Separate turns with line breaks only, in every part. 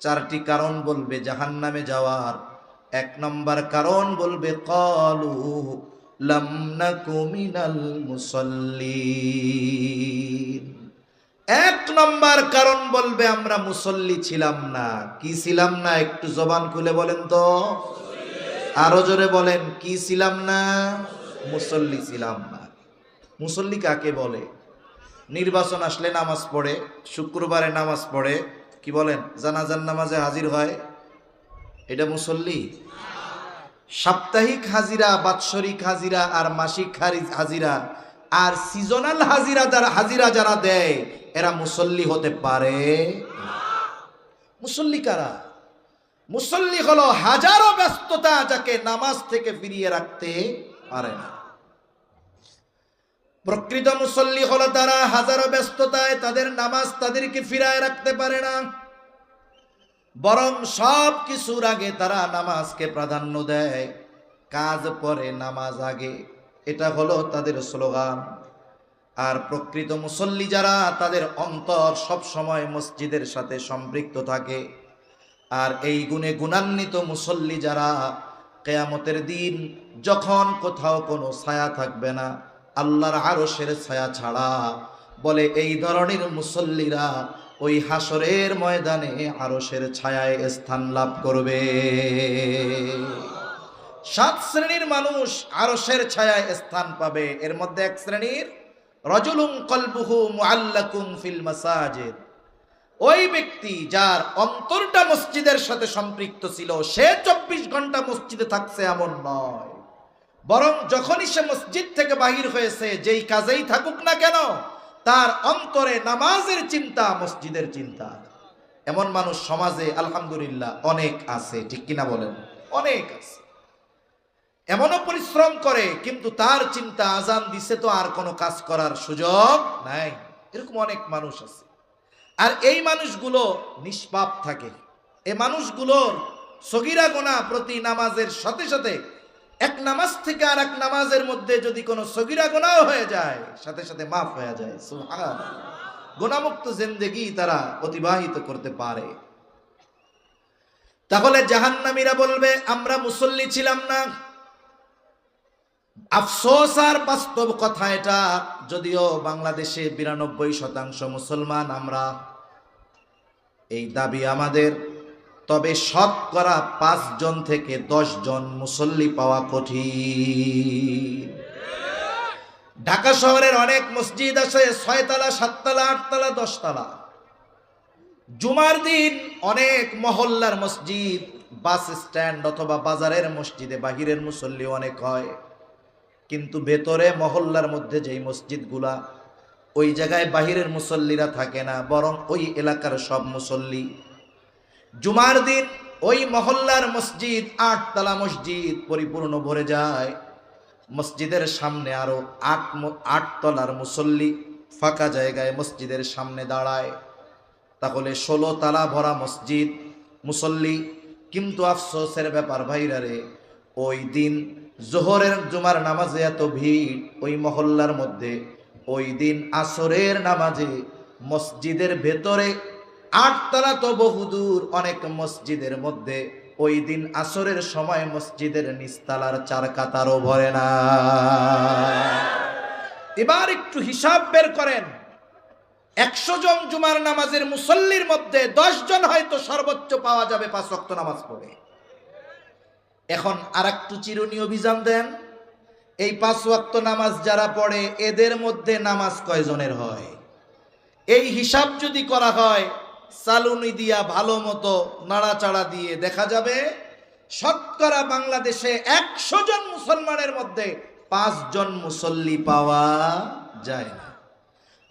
চারটি কারণ বলবে জাহান নামে যাওয়ার। এক নম্বর কারণ বলবে, কলু লামনাকু মিনাল মুসল্লিন। এক নম্বর কারণ বলবে, আমরা মুসল্লি ছিলাম না। কি ছিলাম না? একটু জবান খুলে বলেন তো। আরও জোরে বলেন, কি ছিলাম না? মুসল্লি ছিলাম না। মুসল্লি কাকে বলে? নির্বাচন আসলে নামাজ পড়ে, শুক্রবারে নামাজ পড়ে কি বলেন? জানাজান নামাজে হাজির হয়? এটা মুসল্লি? সাপ্তাহিক হাজিরা, বাৎসরিক হাজিরা আর মাসিক হাজিরা আর সিজনাল হাজিরা যারা হাজিরা যারা দেয়, এরা মুসল্লি হতে পারে মুসল্লি কারা? মুসল্লি হলো হাজারো ব্যস্ততা যাকে নামাজ থেকে ফিরিয়ে রাখতে পারে না। প্রকৃত মুসল্লি হলো তারা হাজারো ব্যস্ততায় তাদের নামাজ তাদেরকে ফিরায় রাখতে পারে না। বরং সব কিছুর আগে তারা নামাজকে প্রাধান্য দেয়। কাজ পরে, নামাজ আগে। এটা হলো তাদের স্লোগান। আর প্রকৃত মুসল্লি যারা, তাদের অন্তর সব সময় মসজিদের সাথে সম্পৃক্ত থাকে। আর এই গুণে গুণান্বিত মুসল্লি যারা, কেয়ামতের দিন যখন কোথাও কোনো ছায়া থাকবে না আল্লাহর আরশের ছায়া ছাড়া বলে, এই ধরনের মুসল্লিরা ওই হাসরের ময়দানে আরশের ছায়ায় স্থান লাভ করবে। সাত শ্রেণির মানুষ আরশের ছায়ায় স্থান পাবে। এর মধ্যে এক শ্রেণির রজুলুম কলবুহু মুআল্লাকুম ফিল মাসাজিদ। ওই ব্যক্তি যার অন্তরটা মসজিদের সাথে সম্পৃক্ত ছিল, সে চব্বিশ ঘণ্টা মসজিদে থাকছে এমন নয়। বরং যখনই সে মসজিদ থেকে বাহির হয়েছে, যেই কাজেই থাকুক না কেন, তার অন্তরে নামাজের চিন্তা মসজিদের চিন্তা। এমন মানুষ সমাজে, আলহামদুলিল্লাহ, অনেক আছে, ঠিক কিনা বলেন? অনেক আছে। এমনও পরিশ্রম করে, কিন্তু তার চিন্তা আজান দিছে তো আর কোনো কাজ করার সুযোগ নাই। এরকম অনেক মানুষ আছে। আর এই মানুষগুলো নিষ্পাপ থাকে। এই মানুষগুলোর সগিরা গোনা প্রতি নামাজের সাথে সাথে এক নামাজ থেকে আর এক নামাজের মধ্যে যদি কোনো সগিরা গোনাও হয়ে যায়, সাথে সাথে মাফ হয়ে যায়। গোনামুক্ত জিন্দেগি তারা অতিবাহিত করতে পারে। তাহলে জাহান্নামীরা বলবে, আমরা মুসল্লি ছিলাম না। আফসোস আর বাস্তব কথা এটা। যদিও বাংলাদেশে বিরানব্বই শতাংশ মুসলমান, আমরা এই দাবি আমাদের তবে শতকরা পাঁচজন থেকে জন মুসল্লি পাওয়া কঠিন। ঢাকা শহরের অনেক মসজিদ আছে, ছয়তলা, সাততলা, আটতলা, দশতলা। জুমার দিন অনেক মহল্লার মসজিদ, বাস স্ট্যান্ড অথবা বাজারের মসজিদে বাহিরের মুসল্লি অনেক হয়। কিন্তু ভেতরে মহল্লার মধ্যে যেই মসজিদগুলা, ওই জায়গায় বাহিরের মুসল্লিরা থাকে না, বরং ওই এলাকার সব মুসল্লি জুমার দিন ওই মহল্লার মসজিদ, আটতলা মসজিদ পরিপূর্ণ ভরে যায়। মসজিদের সামনে আরও আট আটতলার মুসল্লি ফাঁকা জায়গায় মসজিদের সামনে দাঁড়ায়। তাহলে ষোলো তালা ভরা মসজিদ, মুসল্লি, কিন্তু আফসোসের ব্যাপার ভাইরা রে, ওই দিন জোহরের জুমার নামাজে এত ভিড়, ওই মহল্লার মধ্যে, ওই দিন আসরের নামাজে মসজিদের ভেতরে আটতলা তো বহুদূর অনেক মসজিদের মধ্যে। ওই দিন আসরের সময় মসজিদের নিস্তালার চার কাতারও ভরে না। এবার একটু হিসাব বের করেন। একশো জন জুমার নামাজের মুসল্লির মধ্যে দশ জন হয়তো সর্বোচ্চ পাওয়া যাবে পাঁচ রক্ত নামাজ পড়ে। এখন আর একটু চিরুনি অভিযান দেন। এই পাঁচ ওয়াক্ত নামাজ যারা পড়ে, এদের মধ্যে নামাজ কয়জনের হয়? এই হিসাব যদি করা হয় সালুনি দিয়া ভালো মতো নাড়াচাড়া দিয়ে দেখা যাবে, শতকরা বাংলাদেশে একশো জন মুসলমানের মধ্যে পাঁচজন মুসল্লি পাওয়া যায় না।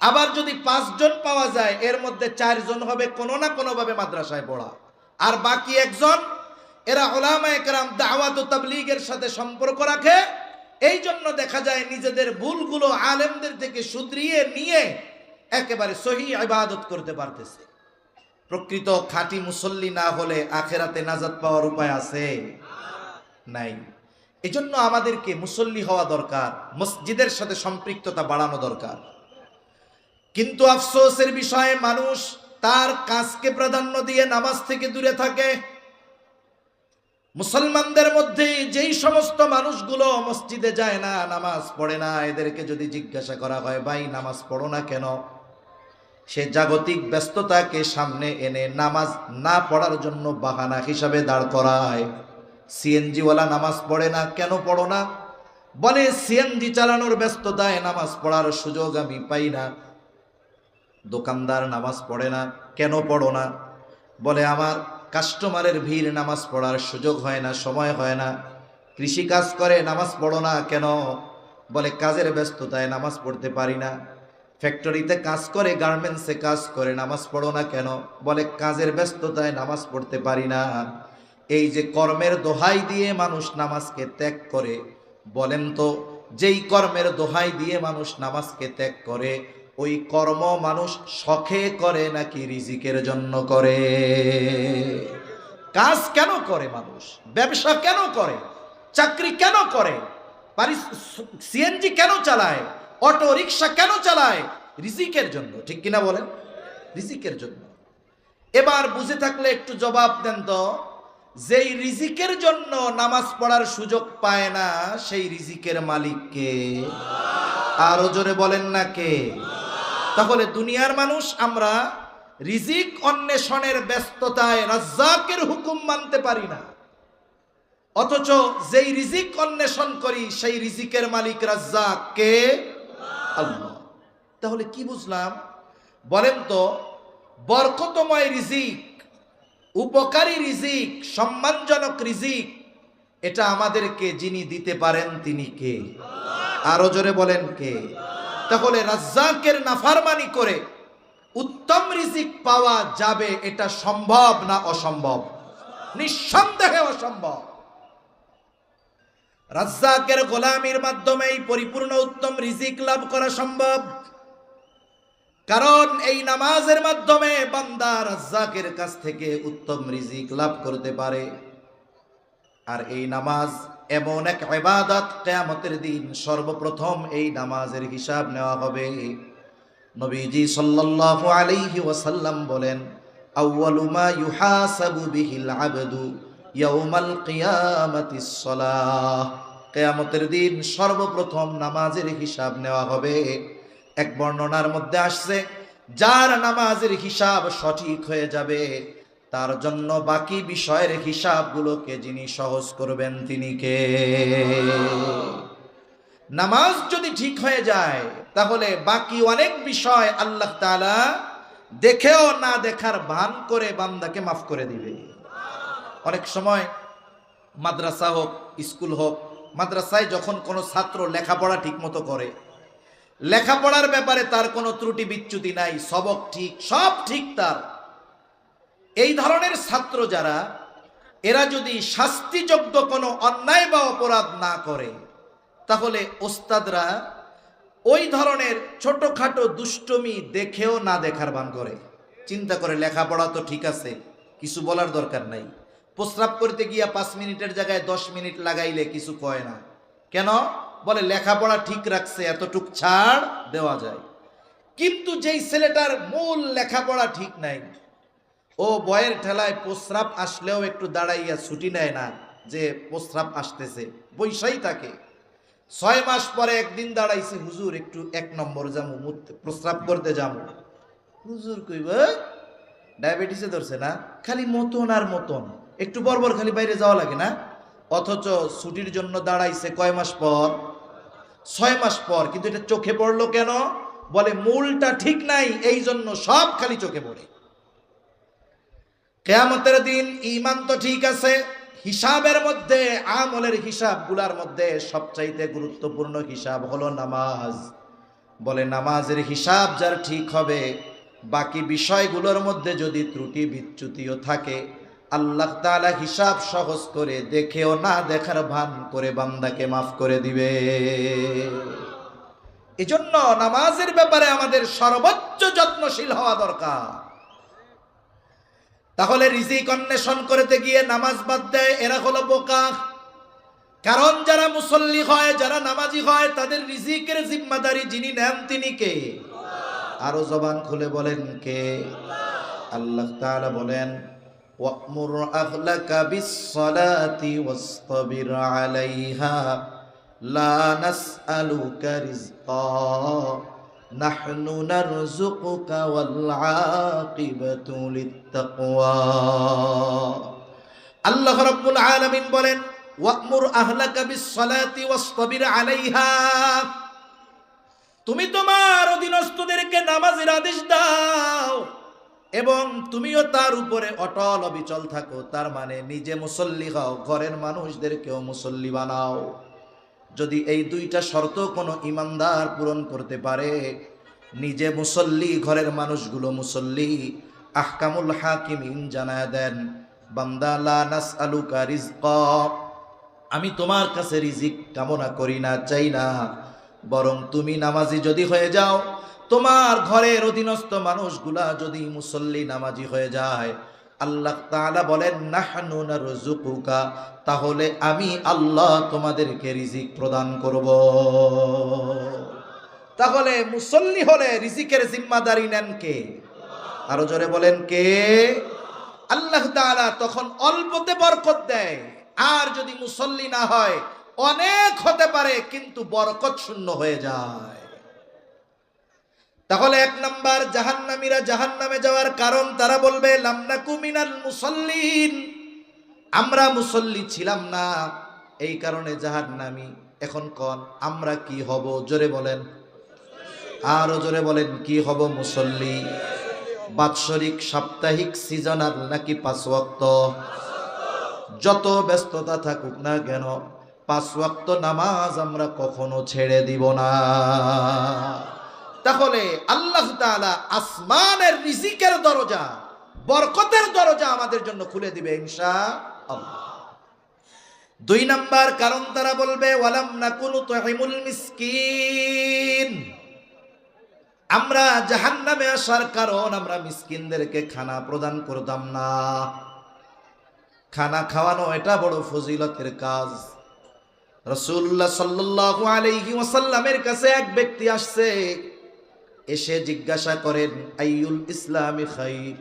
আবার যদি পাঁচজন পাওয়া যায়, এর মধ্যে চারজন হবে কোনো না কোনোভাবে মাদ্রাসায় পড়া। আর বাকি একজন, এরা ওলামা একরাম দাওয়াত ও তাবলীগের সাথে সম্পর্ক রাখে, এই জন্য দেখা যায় নিজেদের ভুলগুলো আলেমদের থেকে শুধরিয়ে নিয়ে একেবারে সহি ইবাদত করতে পারতেছে। প্রকৃত খাঁটি মুসল্লি না হলে আখেরাতে নাজাত পাওয়ার উপায় আছে? নাই। এজন্য আমাদেরকে মুসল্লি হওয়া দরকার, মসজিদের সাথে সম্পৃক্ততা বাড়ানো দরকার। কিন্তু আফসোসের বিষয়ে মানুষ তার কাজকে প্রাধান্য দিয়ে নামাজ থেকে দূরে থাকে। মুসলমানদের মধ্যে যেই সমস্ত মানুষগুলো মসজিদে যায় না, নামাজ পড়ে না, এদেরকে যদি জিজ্ঞাসা করা হয়, ভাই, নামাজ পড়ো না কেন? সে জাগতিক ব্যস্ততাকে সামনে এনে নামাজ না পড়ার জন্য বাহানা হিসাবে দাঁড় করায়। সিএনজিওয়ালা নামাজ পড়ে না, কেন পড়ো না? বলে, সিএনজি চালানোর ব্যস্ততায় নামাজ পড়ার সুযোগ আমি পাই না। দোকানদার নামাজ পড়ে না, কেন পড়ো না? বলে, আমার কাস্টমারের ভিড় নামাজ পড়ার সুযোগ হয় না, সময় হয় না। কৃষি কাজ করে, নামাজ পড়ো না, কেন? বলে, কাজের ব্যস্ততায় নামাজ পড়তে পারি না। ফ্যাক্টরিতে কাজ করে, গার্মেন্টসে কাজ করে, নামাজ পড়ো না কেন? বলে, কাজের ব্যস্ততায় নামাজ পড়তে পারি না। এই যে কর্মের দোহাই দিয়ে মানুষ নামাজকে ত্যাগ করে, বলেন তো, যেই কর্মের দোহাই দিয়ে মানুষ নামাজকে ত্যাগ করে, ওই কর্ম মানুষ শখে করে নাকি রিজিকের জন্য করে? কাজ কেন করে মানুষ? ব্যবসা কেন করে? চাকরি কেন করে? সিএনজি কেন চালায়? অটো রিক্সা কেন চালায়? রিজিকের জন্য, ঠিক কিনা বলেন? রিজিকের জন্য। এবার বুঝে থাকলে একটু জবাব দেন তো, যেই রিজিকের জন্য নামাজ পড়ার সুযোগ পায় না, সেই রিজিকের মালিককে আরও জোরে বলেন না কে? তাহলে দুনিয়ার মানুষ আমরা রিজিক অন্বেষণের ব্যস্ততায় রাজ্জাকের হুকুম মানতে পারি না। অথচ যেই রিজিক অন্বেষণ করি, সেই রিজিকের মালিক রাজ্জাক কে? আল্লাহ। তাহলে কি বুঝলাম? বলেন তো, বরকতময় রিজিক, উপকারী রিজিক, সম্মানজনক রিজিক, এটা আমাদেরকে যিনি দিতে পারেন তিনি কে? আরও জোরে বলেন কে? তাহলে রাজ্জাকের নাফারমানি করে উত্তম রিজিক পাওয়া যাবে এটা সম্ভব না অসম্ভব? নিঃসন্দেহে অসম্ভব। রাজ্জাকের গোলামির মাধ্যমে এই পরিপূর্ণ উত্তম রিজিক লাভ করা সম্ভব। কারণ এই নামাজের মাধ্যমে বান্দা রাজ্জাকের কাছ থেকে উত্তম রিজিক লাভ করতে পারে। আর এই নামাজ এমন এক ইবাদত, কিয়ামতের দিন সর্বপ্রথম এই নামাজের হিসাব নেওয়া হবে। নবীজি সাল্লাল্লাহু আলাইহি ওয়াসাল্লাম বলেন, আউয়ালু মা ইউহাসাবু বিহিল আবদু। কিয়ামতের দিন সর্বপ্রথম নামাজের হিসাব নেওয়া হবে। এক বর্ণনার মধ্যে আসছে, যার নামাজের হিসাব সঠিক হয়ে যাবে, তার জন্য বাকি বিষয়ের হিসাবগুলোকে যিনি সহজ করবেন তিনি কে? নামাজ যদি ঠিক হয়ে যায়, তাহলে বাকি অনেক বিষয় আল্লাহ তাআলা দেখেও না দেখার ভান করে বান্দাকে মাফ করে দিবে। অনেক সময় মাদ্রাসা হোক, স্কুল হোক, মাদ্রাসায় যখন কোনো ছাত্র লেখাপড়া ঠিক মতো করে, লেখাপড়ার ব্যাপারে তার কোনো ত্রুটি বিচ্যুতি নাই, সবক ঠিক, সব ঠিক তার। এই ধরনের ছাত্র যারা, এরা যদি শাস্তিযোগ্য কোনো অন্যায় বা অপরাধ না করে, তাহলে ওস্তাদরা ওই ধরনের ছোটখাটো দুষ্টমি দেখেও না দেখার বান করে। চিন্তা করে লেখাপড়া তো ঠিক আছে, কিছু বলার দরকার নাই। প্রস্রাব করতে গিয়া পাঁচ মিনিটের জায়গায় দশ মিনিট লাগাইলে কিছু কয় না। কেন? বলে, লেখাপড়া ঠিক রাখছে, এতটুক ছাড় দেওয়া যায়। কিন্তু যেই ছেলেটার মূল লেখাপড়া ঠিক নাই, ও বয়ের ঠেলায় প্রস্রাব আসলেও একটু দাঁড়াইয়া ছুটি নেয় না, যে প্রস্রাব আসতেছে, বৈশাই থাকে। ছয় মাস পরে একদিন দাঁড়াইছে, হুজুর, একটু এক নম্বর যাব প্রস্রাব করতে যাব হুজুর কইব ডায়াবেটিসে ধরছে না? খালি মতন আর মতন। একটু বরবর খালি বাইরে যাওয়া লাগে না? অথচ ছুটির জন্য দাঁড়াইছে কয় মাস পর? ছয় মাস পর, কিন্তু এটা চোখে পড়ল কেন? বলে, মূলটা ঠিক নাই এই জন্য সব খালি চোখে পড়ে। কেয়ামতের দিন ইমান তো ঠিক আছে, হিসাবের মধ্যে, আমলের হিসাবগুলার মধ্যে সবচাইতে গুরুত্বপূর্ণ হিসাব হলো নামাজ। বলে, নামাজের হিসাব যার ঠিক হবে, বাকি বিষয়গুলোর মধ্যে যদি ত্রুটি বিচ্যুতিও থাকে আল্লাহ তাআলা হিসাব সহজ করে দেখেও না দেখার ভান করে বান্দাকে মাফ করে দিবে। এজন্য নামাজের ব্যাপারে আমাদের সর্বোচ্চ যত্নশীল হওয়া দরকার। তাহলে রিজিক অন্বেষণ করতে গিয়ে নামাজ বাদ দেয়, এরা হলো বোকা। কারণ যারা মুসল্লি হয়, যারা নামাজি হয়, তাদের রিজিকের জিম্মাদারি যিনি নেন তিনি কে? আরও জবান খুলে বলেন কে? আল্লাহ তাআলা বলেন আহলাকা বিসসালাতি ওয়াসতাবির আলাইহা লা নাসআলুকা রিজকা নাহনু নারযুকুকা ওয়াল আকিবাতু লিত্তাকওয়া আল্লাহ রাব্বুল আলামিন বলেন ওয়ামুর আহলাকা বিসসালাতি ওয়াসতাবির আলাইহা তুমি তোমার অধীনস্থদেরকে নামাজের আদেশ দাও। এবং তুমিও তার উপরে অটল, অবিচল থাকো। তার মানে নিজে মুসল্লি হও, ঘরের মানুষদেরকেও মুসল্লি বানাও। যদি এই দুইটা শর্ত কোনো ইমানদার পূরণ করতে পারে, নিজে মুসল্লি, ঘরের মানুষগুলো মুসল্লি, আহকামুল হাকিমিন জানায় দেন, বান্দা, লা নাসআলুকা রিজকা আমি তোমার কাছে রিজিক কামনা করি না, চাই না। বরং তুমি নামাজি যদি হয়ে যাও তোমার ঘরের অধীনস্থ মানুষগুলা যদি মুসল্লি নামাজি হয়ে যায়, আল্লাহ তাআলা বলেন, নাহনু নারযুকুকা তাহলে আমি আল্লাহ তোমাদেরকে রিজিক প্রদান করব। তাহলে মুসল্লি হলে রিজিকের জিম্মাদারি নেন কে? আরও জোরে বলেন কে? আল্লাহ তাআলা তখন অল্পতে বরকত দেয়। আর যদি মুসল্লি না হয়, অনেক হতে পারে, কিন্তু বরকত শূন্য হয়ে যায়। তাহলে এক নাম্বার, জাহান্নামীরা জাহান্নামে যাওয়ার কারণ তারা বলবে মুসল্লিন। আমরা মুসল্লি ছিলাম না। এই কারণে জাহান্নামী। এখন কন, আমরা কি হব? জোরে বলেন। আরও জোরে বলেন, কি হব মুসল্লি? বাৎসরিক, সাপ্তাহিক সিজনাল নাকি পাঁচ ওয়াক্ত? যত ব্যস্ততা থাকুক না কেন, পাঁচ ওয়াক্ত নামাজ আমরা কখনো ছেড়ে দিব না। তাহলে আল্লাহ আসমানের রিজিকের দরজা, বরকতের দরজা আমাদের জন্য খুলে দিবে আল্লাহ দুই নাম্বার কারণ তারা বলবে আমরা জাহান্নামে আসার কারণ আমরা মিসকিনদেরকে খানা প্রদান করতাম না। খানা খাওয়ানো এটা বড় ফজিলতের কাজ। রসুল্লাহ সাল্লাল্লাহু আলাইহি কাছে এক ব্যক্তি আসছে এসে জিজ্ঞাসা করেন আইউল ইসলামী খাইর?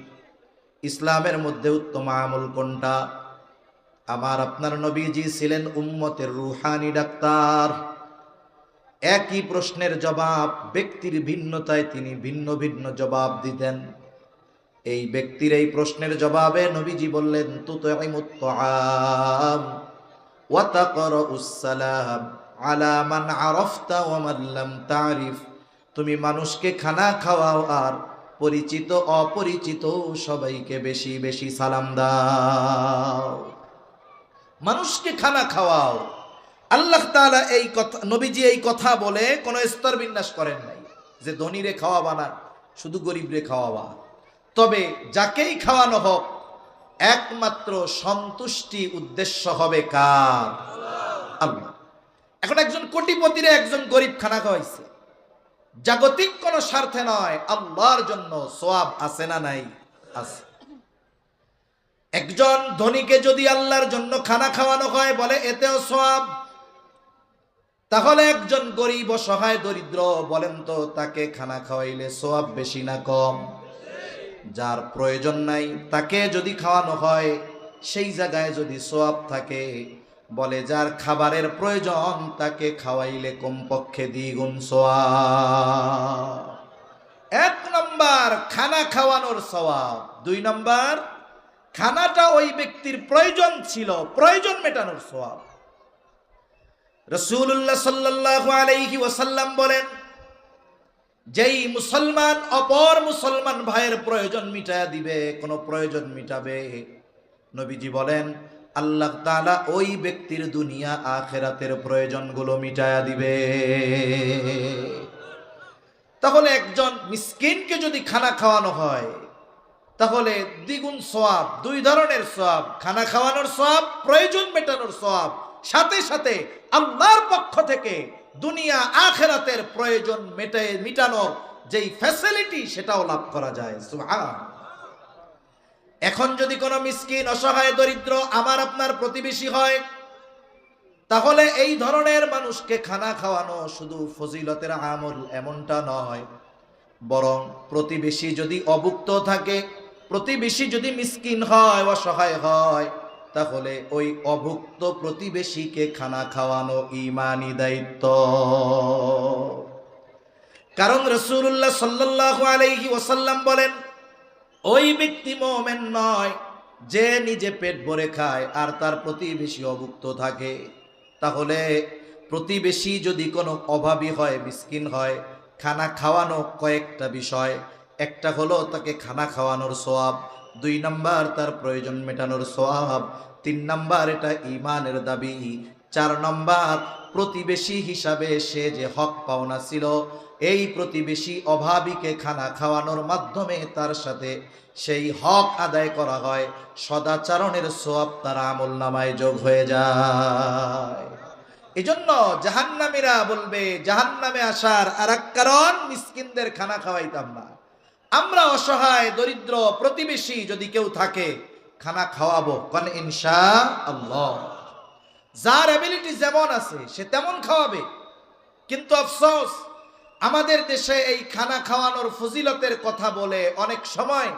ইসলামের মধ্যে উত্তম আমল কোনটা? আমার আপনার নবীজি ছিলেন উম্মতের রুহানি ডাক্তার। একই প্রশ্নের জবাব ব্যক্তির ভিন্নতায় তিনি ভিন্ন ভিন্ন জবাব দিতেন। এই ব্যক্তির এই প্রশ্নের জবাবে নবীজি বললেন সালাম আলা মান আরাফতা ওয়া মান তারিফ তুমি মানুষকে খানা খাওয়াও আর পরিচিত অপরিচিত সবাইকে বেশি বেশি সালাম দাও। মানুষকে খানা খাওয়াও। আল্লাহ তাআলা এই কথা, নবীজি এই কথা বলে কোনো স্তর বিন্যাস করেন নাই যে ধনীরে খাওয়াবা না, শুধু গরিবরে খাওয়াবা। তবে যাকেই খাওয়ানো হোক, একমাত্র সন্তুষ্টি উদ্দেশ্য হবে কার? আল্লাহ। এখন একজন কোটিপতিরে একজন গরিব খানা খাওয়াইছে। জাগতিক কোন স্বার্থে নয়, আল্লাহর জন্য সোয়াব আছে না নাই? আছে। একজন ধনীকে যদি আল্লাহর জন্য খানা খাওয়ানো হয়, বলে এতেও সোয়াব তাহলে একজন গরিব অসহায় দরিদ্র, বলেন তো, তাকে খানা খাওয়াইলে সোয়াব বেশি না কম? যার প্রয়োজন নাই, তাকে যদি খাওয়ানো হয়, সেই জায়গায় যদি সোয়াব থাকে বলে, যার খাবারের প্রয়োজন, তাকে খাওয়াইলে কমপক্ষে দ্বিগুণ সোয়াব এক নম্বর, খানা খাওয়ানোর সওয়াব। দুই নম্বর, খানাটা ওই ব্যক্তির প্রয়োজন ছিল, প্রয়োজন মেটানোর সওয়াব। রসুল্লাহ সাল্লাল্লাহু আলাইহি ওয়াসাল্লাম বলেন, যেই মুসলমান অপর মুসলমান ভাইয়ের প্রয়োজন মিটায়া দিবে, কোনো প্রয়োজন মিটাবে। নবীজি বলেন আল্লাহ তালা ওই ব্যক্তির দুনিয়া আখেরাতের প্রয়োজনগুলো মিটায়া দিবে। তাহলে একজন মিসকিনকে যদি খানা খাওয়ানো হয়, তাহলে দ্বিগুণ সোয়াব দুই ধরনের সোয়াব খানা খাওয়ানোর সোয়াব প্রয়োজন মেটানোর সোয়াব সাথে সাথে আল্লাহর পক্ষ থেকে দুনিয়া আখেরাতের প্রয়োজন মেটে মিটানোর যেই ফ্যাসিলিটি সেটাও লাভ করা যায়। সুবহান এখন যদি কোনো মিসকিন, অসহায়, দরিদ্র আমার আপনার প্রতিবেশী হয়, তাহলে এই ধরনের মানুষকে খানা খাওয়ানো শুধু ফজিলতের আমল এমনটা নয়, বরং প্রতিবেশী যদি অভুক্ত থাকে, প্রতিবেশী যদি মিসকিন হয়, অসহায় হয়, তাহলে ওই অভুক্ত প্রতিবেশীকে খানা খাওয়ানো ইমানি দায়িত্ব। কারণ রসুল্লাহ সাল্লাহ আলাইহি ওসাল্লাম বলেন ওই ব্যক্তি মোমেন নয় যে নিজে পেট ভরে খায় আর তার প্রতিবেশী অভুক্ত থাকে। তাহলে প্রতিবেশী যদি কোনো অভাবী হয়, মিসকিন হয়, খানা খাওয়ানো কয়েকটা বিষয়। একটা হলো তাকে খানা খাওয়ানোর সোয়াব, দুই নাম্বার তার প্রয়োজন মেটানোর সোয়াব, তিন নাম্বার এটা ইমানের দাবি, চার নম্বর প্রতিবেশী হিসাবে সে যে হক পাওনা ছিল এই প্রতিবেশী অভাবীকে খানা খাওয়ানোর মাধ্যমে তার সাথে সেই হক আদায় করা হয়। সদাচরণের সোয়াব তার আমল নামায় যোগ হয়ে যায়। এজন্য জাহান্নামীরা বলবে, জাহান্নামে আসার আর এক কারণ, মিসকিনদের খানা খাওয়াইতাম না। আমরা অসহায়, দরিদ্র প্রতিবেশী যদি কেউ থাকে, খানা খাওয়াবো। কন ইনশা আল্লাহ যার অ্যাবিলিটি যেমন আছে, সে তেমন খাওয়াবে। কিন্তু আফসোস আমাদের দেশে এই খানা খাওয়ানোর ফজিলতের কথা বলে অনেক সময়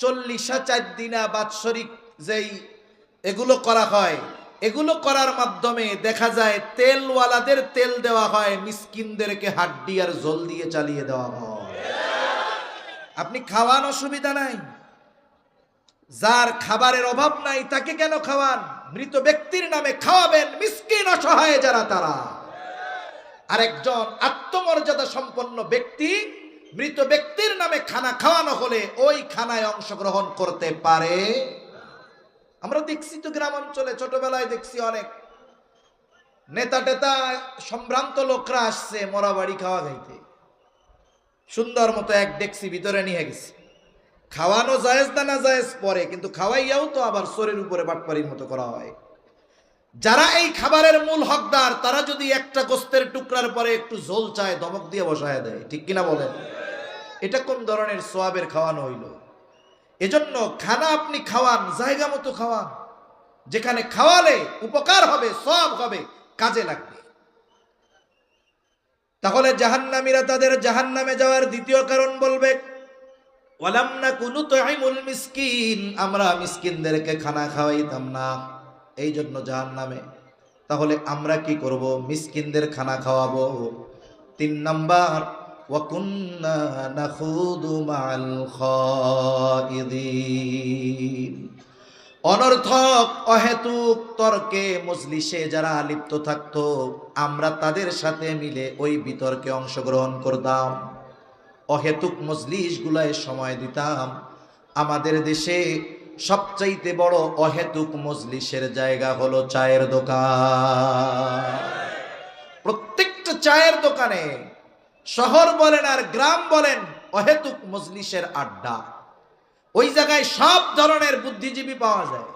চল্লিশা চার দিনা বাৎসরিক যেই এগুলো করা হয়, এগুলো করার মাধ্যমে দেখা যায় তেলওয়ালাদের তেল দেওয়া হয়, মিসকিনদেরকে হাড্ডি আর জল দিয়ে চালিয়ে দেওয়া হয়। আপনি খাওয়ান অসুবিধা নাই। যার খাবারের অভাব নাই তাকে কেন খাওয়ান? মৃত ব্যক্তির নামে খাওয়াবেন মিসকিন অসহায় যারা তারা। আরেকজন আত্মমর্যাদা সম্পন্ন ব্যক্তি মৃত ব্যক্তির নামে খানা খাওয়ানো হলে ওই খানায় অংশগ্রহণ করতে পারে। আমরা দেখছি তো গ্রাম অঞ্চলে ছোটবেলায় দেখছি অনেক। নেতা টেতা, সম্ভ্রান্ত লোকরা আসছে মরা বাড়ি খাওয়া খাইতে। সুন্দর মতো এক ডেক্সি ভিতরে নিয়ে গেছে। খাওয়ানো জায়েজ না না জায়েজ পরে, কিন্তু খাওয়াইয়াও তো আবার শরীর উপরে বাটপারির মতো করা হয়। যারা এই খাবারের মূল হকদার, তারা যদি একটা গোস্তের টুকরার পরে একটু ঝোল চায়, দমক দিয়ে বসায় দেয়। ঠিক কিনা বলেন? এটা কোন ধরনের সোয়াবের খাওয়ানো হইল? এজন্য খানা আপনি খাওয়ান, জায়গা মতো খাওয়ান। যেখানে খাওয়ালে উপকার হবে সব হবে, কাজে লাগবে। তাহলে জাহান্নামীরা তাদের জাহান্নামে যাওয়ার দ্বিতীয় কারণ বলবে না আমরা মিসকিনদেরকে খানা খাওয়াইতাম না। এই জন্য জাহান্নামে। তাহলে আমরা কি করব? মিসকিনদের খানা খাওয়াবো। তিন নাম্বার অনর্থক, অহেতুক তর্কে মজলিসে যারা লিপ্ত থাকতো, আমরা তাদের সাথে মিলে ওই বিতর্কে অংশগ্রহণ করতাম। অহেতুক মজলিসগুলায় সময় দিতাম। আমাদের দেশে সবচাইতে বড় অহেতুক মজলিসের জায়গা হলো চায়ের দোকান। প্রত্যেকটা চায়ের দোকানে শহর বলেন আর গ্রাম বলেন অহেতুক মজলিসের আড্ডা। ওই জায়গায় সব ধরনের বুদ্ধিজীবী পাওয়া যায়।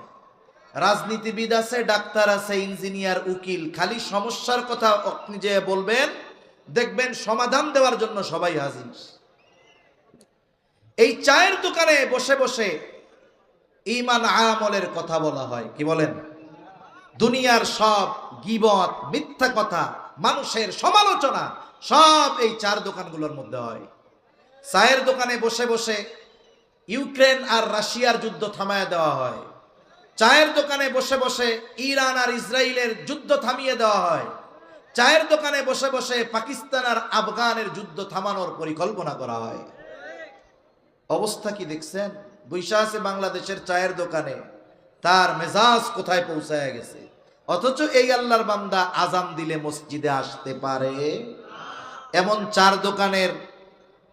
রাজনীতিবিদ আছে, ডাক্তার আছে, ইঞ্জিনিয়ার, উকিল। খালি সমস্যার কথা আপনি যে বলবেন, দেখবেন সমাধান দেওয়ার জন্য সবাই হাজির। এই চায়ের দোকানে বসে বসে ইমান আমলের কথা বলা হয়। কি বলেন? দুনিয়ার সব গিবত, মিথ্যা কথা, মানুষের সমালোচনা, সব এই চার দোকানগুলোর মধ্যে হয়। চায়ের দোকানে বসে বসে ইউক্রেন আর রাশিয়ার যুদ্ধ থামায় দেওয়া হয়। চায়ের দোকানে বসে বসে ইরান আর ইসরায়েলের যুদ্ধ থামিয়ে দেওয়া হয়। চায়ের দোকানে বসে বসে পাকিস্তান আর আফগানের যুদ্ধ থামানোর পরিকল্পনা করা হয়। অবস্থা কি দেখছেন? বৈশা আছে বাংলাদেশের চায়ের দোকানে তার মেজাজ কোথায় পৌঁছায় গেছে? অথচ এই আল্লাহর বান্দা আজান দিলে মসজিদে আসতে পারে। এমন চার দোকানের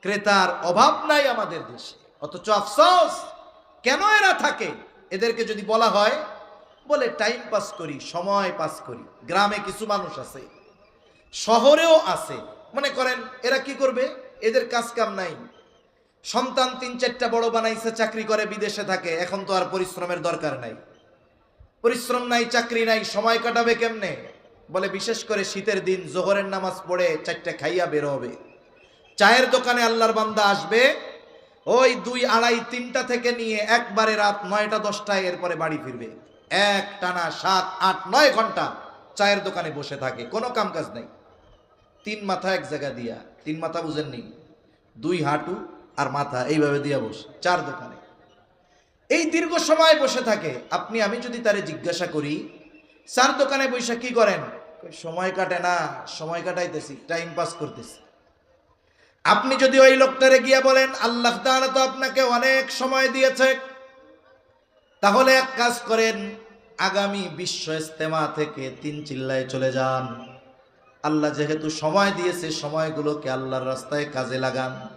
ক্রেতার অভাব নাই আমাদের দেশে। অথচ আফসোস, কেন এরা থাকে? এদেরকে যদি বলা হয়, বলে টাইম পাস করি, সময় পাস করি, গ্রামে কিছু মানুষ আছে, শহরেও আছে। মনে করেন, এরা কি করবে? এদের কাজ কাম নাই। সন্তান তিন চারটা বড় বানাইছে, চাকরি করে, বিদেশে থাকে। এখন তো আর পরিশ্রমের দরকার নাই। পরিশ্রম নাই, চাকরি নাই, সময় কাটাবে কেমনে? বলে বিশেষ করে শীতের দিন, জোহরের নামাজ পড়ে চারটে খাইয়া বের হবে। চায়ের দোকানে আল্লাহর বান্দা আসবে, ওই দুই আড়াই তিনটা থেকে নিয়ে একবারে রাত নয়টা, দশটায় এরপরে বাড়ি ফিরবে। এক টানা সাত, আট, নয় ঘণ্টা চায়ের দোকানে বসে থাকে। কোনো কাম কাজ নাই। তিন মাথা এক জায়গা দিয়া। তিন মাথা বুঝেননি। দুই হাঁটু আর মাথা, এইভাবে দিয়া বসে, চার দোকানে। এই দীর্ঘ সময় বসে থাকে। আপনি, আমি যদি তারে জিজ্ঞাসা করি, চার দোকানে বৈশা কি করেন? সময় কাটে না, সময় কাটাইতেছি টাইম পাস করতেছি। আপনি যদি ওই লোকটারে গিয়ে বলেন, আল্লাহ তাআলা তো আপনাকে অনেক সময় দিয়েছে। তাহলে এক কাজ করেন, আগামী বিশ্ব ইস্তেমা থেকে তিন চিল্লায় চলে যান। আল্লাহ যেহেতু সময় দিয়েছে, সময়গুলোকে আল্লাহর রাস্তায় কাজে লাগান।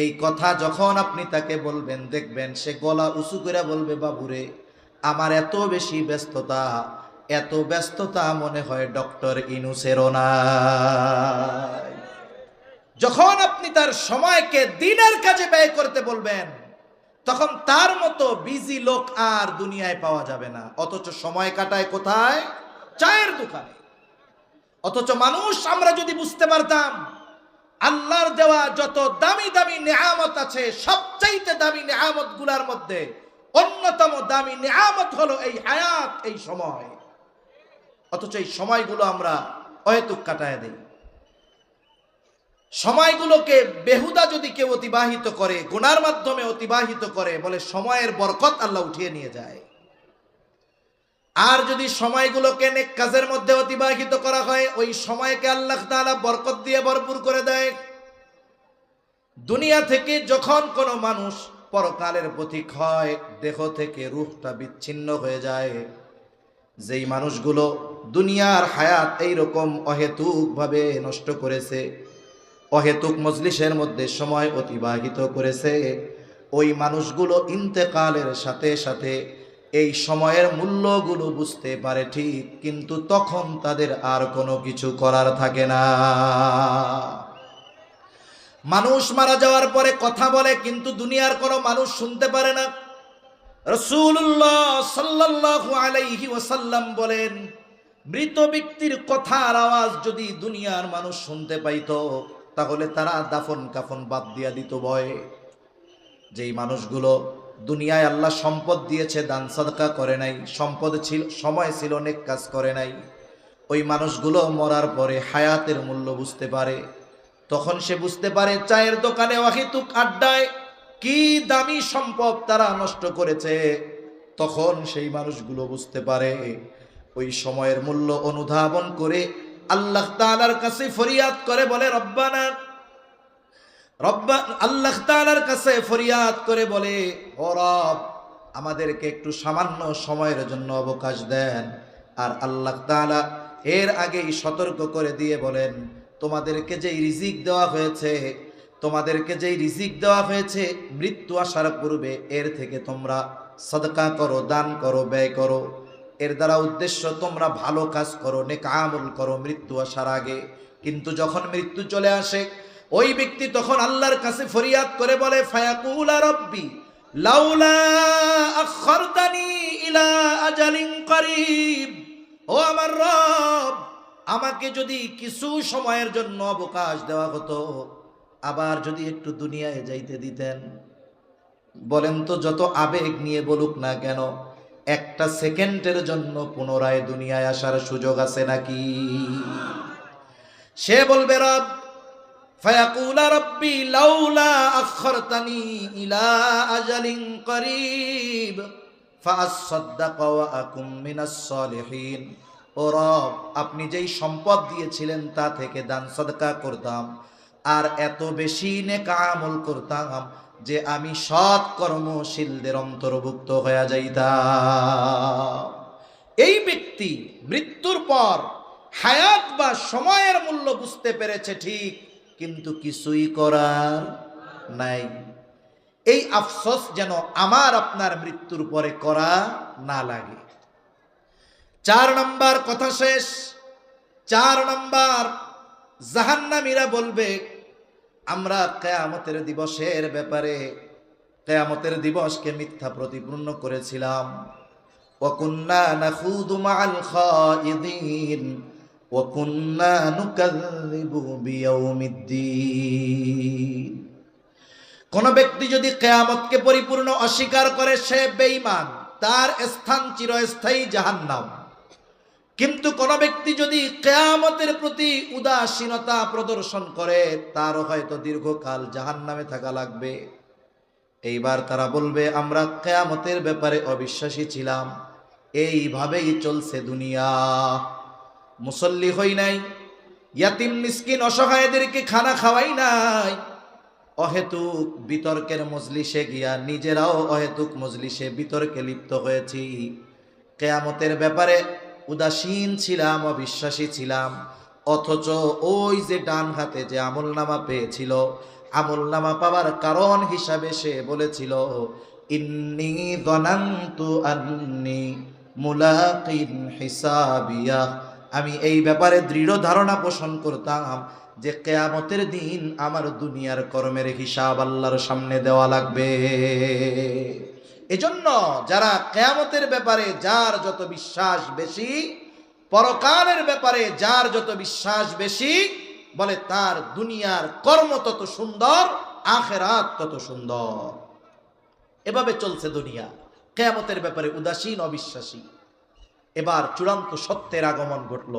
এই কথা যখন আপনি তাকে বলবেন, দেখবেন সে গলা উঁচু করে বলবে, বাবুরে, আমার এত বেশি ব্যস্ততা, এত ব্যস্ততা মনে হয় ডক্টর ইনুসেরও নাই। যখন আপনি তার সময়কে দিনের কাজে ব্যয় করতে বলবেন, তখন তার মতো বিজি লোক আর দুনিয়ায় পাওয়া যাবে না। অথচ সময় কাটায় কোথায়? চায়ের দোকানে। অথচ মানুষ, আমরা যদি বুঝতে পারতাম আল্লাহর দেওয়া যত দামি দামি নেয়ামত আছে, সবচাইতে দামি নেয়ামতগুলার মধ্যে অন্যতম দামি নেয়ামত হলো এই হায়াত, এই সময়। অথচ এই সময়গুলো আমরা অহেতুক কাটায় দিই। সময়গুলোকে বেহুদা যদি কেউ অতিবাহিত করে, গুনার মাধ্যমে অতিবাহিত করে, বলে সময়ের বরকত আল্লাহ উঠিয়ে নিয়ে যায়। আর যদি সময়গুলোকে নেক কাজের মধ্যে অতিবাহিত করা হয়, ওই সময়কে আল্লাহ তাআলা বরকত দিয়ে ভরপুর করে দেয়। দুনিয়া থেকে যখন কোনো মানুষ পরকালের পথিক হয়, দেহ থেকে রূহটা বিচ্ছিন্ন হয়ে যায়। যেই মানুষগুলো দুনিয়ার হায়াত এইরকম অহেতুকভাবে নষ্ট করেছে, অহেতুক মজলিসের মধ্যে সময় অতিবাহিত করেছে, ওই মানুষগুলো ইন্তেকালের সাথে সাথে এই সময়ের মূল্যগুলো বুঝতে পারে ঠিক, কিন্তু তখন তাদের আর কোনো কিছু করার থাকে না। মানুষ মারা যাওয়ার পরে কথা বলে, কিন্তু দুনিয়ার কোনো মানুষ শুনতে পারে না। রসুল্লাহ সাল্লাল্লাহু আলাইহি ওয়াসাল্লাম বলেন, মৃত ব্যক্তির কথার আওয়াজ যদি দুনিয়ার মানুষ শুনতে পাইতো, তাহলে তারা দাফন কাফন বাদ দিয়া দিত ভয়ে। যেই মানুষগুলো দুনিয়ায় আল্লাহ সম্পদ দিয়েছে, দান সাদকা করে নাই। সম্পদ ছিল, সময় ছিল অনেক কাজ করে নাই। ওই মানুষগুলো মরার পরে হায়াতের মূল্য বুঝতে পারে। তখন সে বুঝতে পারে, চায়ের দোকানে অহিতুক আড্ডায় কি দামি সম্পদ তারা নষ্ট করেছে। তখন সেই মানুষগুলো বুঝতে পারে, ওই সময়ের মূল্য অনুধাবন করে আল্লাহ তাআলার কাছে ফরিয়াদ করে বলে, রব্বানা আল্লাহ তাআলার কাছে ফরিয়াদ করে বলে, ও রব, আমাদেরকে একটু সামান্য সময়ের জন্য অবকাশ দেন। আর আল্লাহ তাআলা এর আগেই সতর্ক করে দিয়ে বলেন, তোমাদেরকে যেই রিজিক দেওয়া হয়েছে, তোমাদেরকে যেই রিজিক দেওয়া হয়েছে, মৃত্যু আসার পূর্বে এর থেকে তোমরা সদকা করো, দান করো, ব্যয় করো। এর দ্বারা উদ্দেশ্য, তোমরা ভালো কাজ করো, নেক আমল করো মৃত্যু আসার আগে। কিন্তু যখন মৃত্যু চলে আসে ওই ব্যক্তি তখন আল্লাহর কাছে ফরিয়াদ করে বলে, ফায়াকুলা রব্বি ইলা ও আমার আমাকে যদি কিছু সময়ের জন্য অবকাশ দেওয়া হতো, আবার যদি একটু দুনিয়ায় যাইতে দিতেন। বলেন তো, যত আবেগ নিয়ে বলুক না কেন, একটা সেকেন্ডের জন্য পুনরায় দুনিয়ায় আসার সুযোগ আছে নাকি? সে বলবে, রব রব্বি লাউলা আখরতানি ইলা আজালিন করিব। ফাআসাদদাকা ওয়া আকুম মিনাস সলিহিন। ও রব, আপনি যেই সম্পদ দিয়েছিলেন তা থেকে দান সদকা করতাম। আর এত বেশি নেক আমল করতাম যে আমি সৎ কর্মশীলদের অন্তর্ভুক্ত হয়ে যাইতাম। এই ব্যক্তি মৃত্যুর পর হায়াত বা সময়ের মূল্য বুঝতে পেরেছে ঠিক কিন্তু কিছুই করার নাই। এই আফসোস যেন আমার আপনার মৃত্যুর পরে করা না লাগে। চার নম্বর কথা শেষ। চার নম্বর, জাহান্নামীরা বলবে, আমরা কেয়ামতের দিবসের ব্যাপারে, কেয়ামতের দিবসকে মিথ্যা প্রতিপূর্ণ করেছিলাম। অকুন্না না খুদুমাল খ وكنا نكذب بيوم الدين কোন ব্যক্তি যদি কেয়ামতকে পরিপূর্ণ অস্বীকার করে সে বেঈমান তার স্থান চিরস্থায়ী জাহান্নাম কিন্তু কোন ব্যক্তি যদি কেয়ামতের প্রতি উদাসীনতা প্রদর্শন করে তারও হয়তো দীর্ঘকাল জাহান্নামে থাকা লাগবে এইবার তারা বলবে আমরা কেয়ামতের ব্যাপারে অবিশ্বাসী ছিলাম এইভাবেই চলছে দুনিয়া মুসল্লি হই নাই, ইয়াতিম মিসকিন অসহায়দেরকে খানা খাওয়াই নাই। অহেতুক বিতর্কের মজলিসে গিয়া নিজেরাও অহেতুক মজলিসে বিতর্কে লিপ্ত হয়েছি। কেয়ামতের ব্যাপারে উদাসীন ছিলাম, অবিশ্বাসী ছিলাম। অথচ ওই যে ডান হাতে যে আমল নামা পেয়েছিল আমল নামা পাওয়ার কারণ হিসাবে সে বলেছিল, ইন্নি দনান্তু আন্নি মুলাকিন হিসাবিয়া। আমি এই ব্যাপারে দৃঢ় ধারণা পোষণ করতাম যে কেয়ামতের দিন আমার দুনিয়ার কর্মের হিসাব আল্লাহর সামনে দেওয়া লাগবে। এজন্য যারা কেয়ামতের ব্যাপারে যার যত বিশ্বাস বেশি, পরকালের ব্যাপারে যার যত বিশ্বাস বেশি, বলে তার দুনিয়ার কর্ম তত সুন্দর, আখেরাত তত সুন্দর। এভাবে চলছে দুনিয়া। কেয়ামতের ব্যাপারে উদাসীন, অবিশ্বাসী। এবার চূড়ান্ত সত্যের আগমন ঘটল।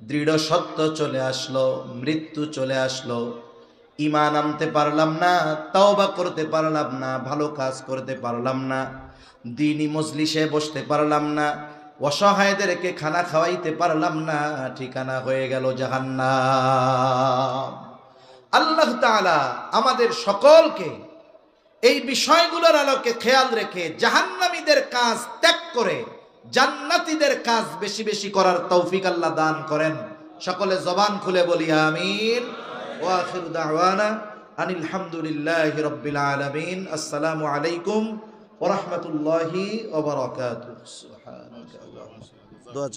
দৃঢ় সত্য চলে আসলো, মৃত্যু চলে আসলো। ইমান আনতে পারলাম না, তাওবা করতে পারলাম না, ভালো কাজ করতে পারলাম না। দিনই মজলিসে বসতে পারলাম না, অসহায়দেরকে খানা খাওয়াইতে পারলাম না, ঠিকানা হয়ে গেল জাহান্নাম। আল্লাহ তাআলা আমাদের সকলকে এই বিষয়গুলোর আলোকে খেয়াল রেখে জাহান্নামীদের কাজ ত্যাগ করে জান্নাতীদের কাজ বেশি বেশি করার তৌফিক আল্লাহ দান করেন। সকলে জবান খুলে বলি, আমিন। ওয়া আখিরু দাওয়ানা আনিল রাব্বিল আলামিন। আসসালামু আলাইকুম ওয়া রাহমাতুল্লাহি ওয়া দোয়া